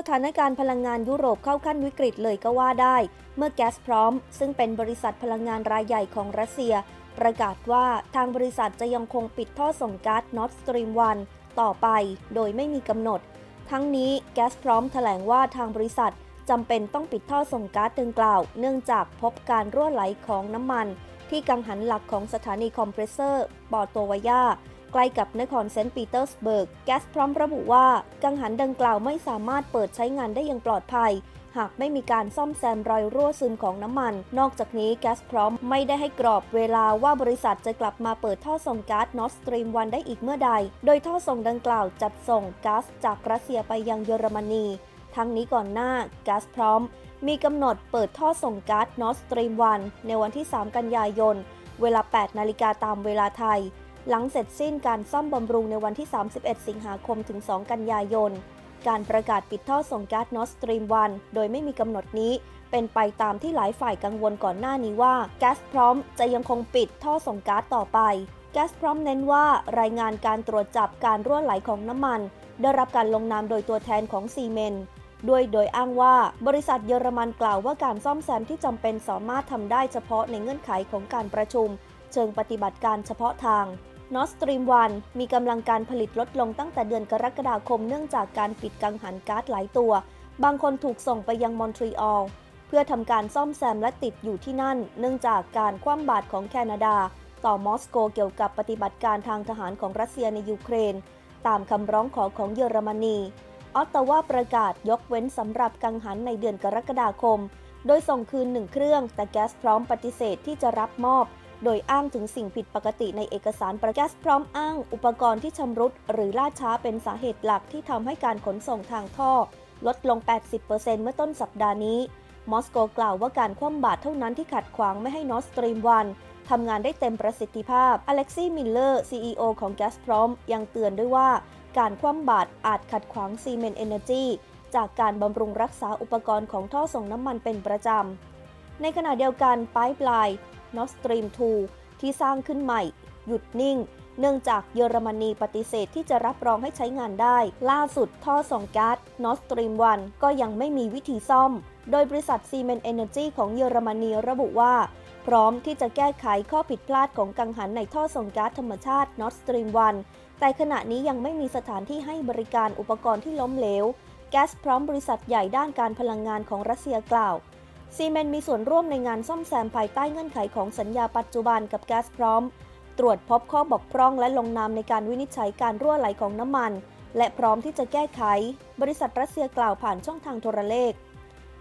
สถานการณ์พลังงานยุโรปเข้าขั้นวิกฤตเลยก็ว่าได้ เมื่อแก๊สพร้อม ซึ่งเป็นบริษัทพลังงานรายใหญ่ของรัสเซีย ประกาศว่าทางบริษัทจะยังคงปิดท่อส่งก๊าซ Nord Stream 1ต่อไปโดยไม่มีกำหนด ทั้งนี้แก๊สพร้อมแถลงว่าทางบริษัทจำเป็นต้องปิดท่อส่งก๊าซดังกล่าว เนื่องจากพบการรั่วไหลของน้ำมัน ที่กังหันหลักของสถานีคอมเพรสเซอร์ปอโตวายา ใกล้กับนครเซนต์ปีเตอร์สเบิร์ก แกสพร้อมระบุว่า กังหันดังกล่าวไม่สามารถเปิดใช้งานได้อย่างปลอดภัย หากไม่มีการซ่อมแซมรอยรั่วซึมของน้ำมัน นอกจากนี้แกสพร้อมไม่ได้ให้กรอบเวลาว่าบริษัทจะกลับมาเปิดท่อส่งก๊าซ Nord Stream 1ได้อีกเมื่อใด โดยท่อส่งดังกล่าวจัดส่งก๊าซจากรัสเซียไปยังเยอรมนี ทั้งนี้ก่อนหน้าแกสพร้อมมีกำหนดเปิดท่อส่งก๊าซ Nord Stream 1ในวันที่ 3 กันยายน เวลา 8 นาฬิกาตามเวลาไทย หลังเสร็จสิ้นการซ่อมบำรุงในวันที่ 31 สิงหาคมถึง 2 กันยายน การประกาศปิดท่อส่งก๊าซ Nord Stream 1โดยไม่มีกำหนดนี้ เป็นไปตามที่หลายฝ่ายกังวลก่อนหน้านี้ว่าแก๊สพร้อมจะยังคงปิดท่อส่งก๊าซต่อไปแก๊สพร้อมเน้นว่ารายงานการตรวจจับการรั่วไหลของน้ำมัน ได้รับการลงนามโดยตัวแทนของซีเมนด้วยโดยอ้างว่าบริษัทเยอรมันกล่าวว่าการซ่อมแซมที่จำเป็นสามารถทำได้เฉพาะในเงื่อนไขของการประชุม เชิงปฏิบัติการเฉพาะทาง Nord Stream 1 มีกำลังการผลิตลดลงตั้งแต่เดือนกรกฎาคมเนื่องจากการปิดกังหันก๊าซหลายตัว บางคนถูกส่งไปยังมอนทรีออลเพื่อทำการซ่อมแซมและติดอยู่ที่นั่น เนื่องจากการคว่ำบาตรของแคนาดา ต่อมอสโกเกี่ยวกับปฏิบัติการทางทหารของรัสเซียในยูเครน ตามคำร้องขอของเยอรมนี ออตตาวาประกาศยกเว้นสำหรับกังหันในเดือนกรกฎาคม โดยส่งคืนหนึ่งเครื่อง แต่แก๊สพร้อมปฏิเสธที่จะรับมอบ โดยอ้างถึงสิ่งผิดปกติในเอกสารประแก๊สพร้อมอ้าง อุปกรณ์ที่ชำรุดหรือล่าช้าเป็นสาเหตุหลักที่ทำให้การขนส่งทางท่อ ลดลง 80%เมื่อต้นสัปดาห์นี้ มอสโกกล่าวว่าการคว่ำบาตรเท่านั้นที่ขัดขวางไม่ให้ Nord Stream 1ทำงานได้เต็มประสิทธิภาพ อเล็กซี่ มิลเลอร์ CEO ของ Gazprom ยังเตือนด้วยว่า การคว่ำบาตรอาจขัดขวางซีเมนต์เอเนจีจากการบำรุงรักษาอุปกรณ์ของท่อส่งน้ำมันเป็นประจำ ในขณะเดียวกันไ i ป์ไลน์ Nord Stream 2 ที่สร้างขึ้นใหม่ หยุดนิ่ง เนื่องจากเยอรมนีปฏิเสธที่จะรับรองให้ใช้งานได้ ล่าสุดท่อส่งก๊าซ Nord Stream 1 ก็ยังไม่มีวิธีซ่อม โดยบริษัท Siemens Energy ของเยอรมนีระบุว่า พร้อมที่จะแก้ไขข้อผิดพลาดของกังหันในท่อส่งก๊าซธรรมชาติ Nord Stream 1 แต่ขณะนี้ยังไม่มีสถานที่ให้บริการอุปกรณ์ที่ล้มเหลวแก๊สพร้อมบริษัทใหญ่ด้านการพลังงานของรัสเซียกล่าว ซีเมนมีส่วนร่วมในงานซ่อมแซมภายใต้เงื่อนไขของสัญญาปัจจุบันกับแก๊สพร้อม ตรวจพบข้อบกพร่องและลงนามในการวินิจฉัยการรั่วไหลของน้ำมัน และพร้อมที่จะแก้ไข บริษัทรัสเซียกล่าวผ่านช่องทางโทรเลข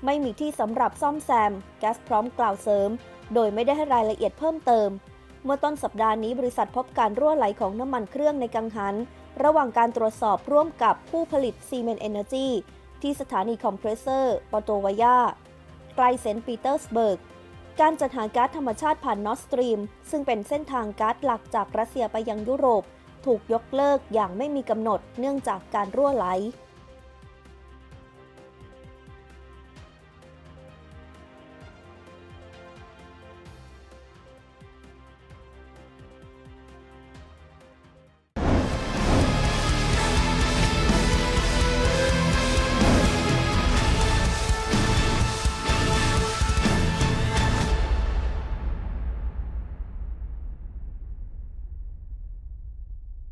ไม่มีที่สำหรับซ่อมแซม แก๊สพร้อมกล่าวเสริม โดยไม่ได้ให้รายละเอียดเพิ่มเติม เมื่อต้นสัปดาห์นี้บริษัทพบการรั่วไหลของน้ำมันเครื่องในกังหัน ระหว่างการตรวจสอบร่วมกับผู้ผลิตซีเมนต์เอเนอร์จีที่สถานีคอมเพรสเซอร์ปอโตวายา ใกล้เซนต์ปีเตอร์สเบิร์ก การจัดหาก๊าซธรรมชาติผ่านนอสตรีม ซึ่งเป็นเส้นทางก๊าซหลักจากรัสเซียไปยังยุโรป ถูกยกเลิกอย่างไม่มีกำหนดเนื่องจากการรั่วไหล